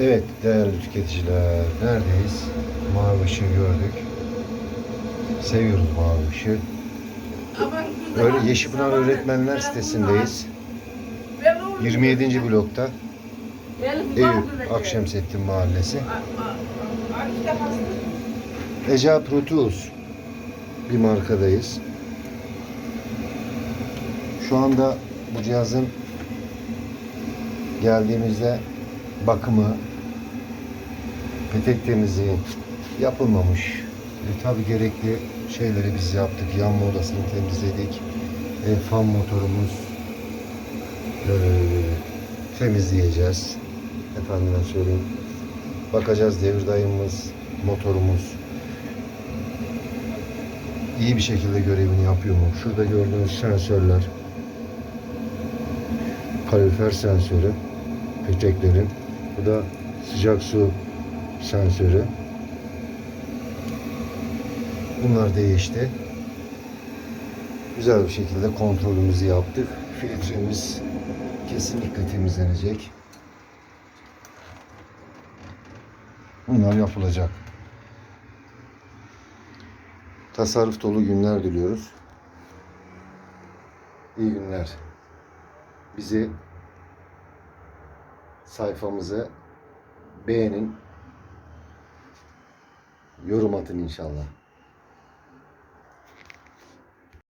Evet değerli tüketiciler neredeyiz? Mavi ışığı gördük. Seviyoruz mavi ışığı. Öyle Yeşilpınar Öğretmenler sitesindeyiz. 27. blokta Eyüp Akşemsettin Mahallesi. Eca Pro Tools bir markadayız. Şu anda bu cihazın geldiğimizde bakımı, petek temizliği yapılmamış. E, tabi gerekli şeyleri biz yaptık. Yanma odasını temizledik. E, fan motorumuz e, temizleyeceğiz. Efendime söyleyeyim. Bakacağız devir dayımız, motorumuz iyi bir şekilde görevini yapıyor mu? Şurada gördüğünüz sensörler kalorifer sensörü peteklerin. Bu da sıcak su sensörü. Bunlar değişti. Güzel bir şekilde kontrolümüzü yaptık. Filtremiz kesinlikle temizlenecek. Bunlar yapılacak. Tasarruf dolu günler diliyoruz. İyi günler. Bizi sayfamızı beğenin. Yorum atın inşallah.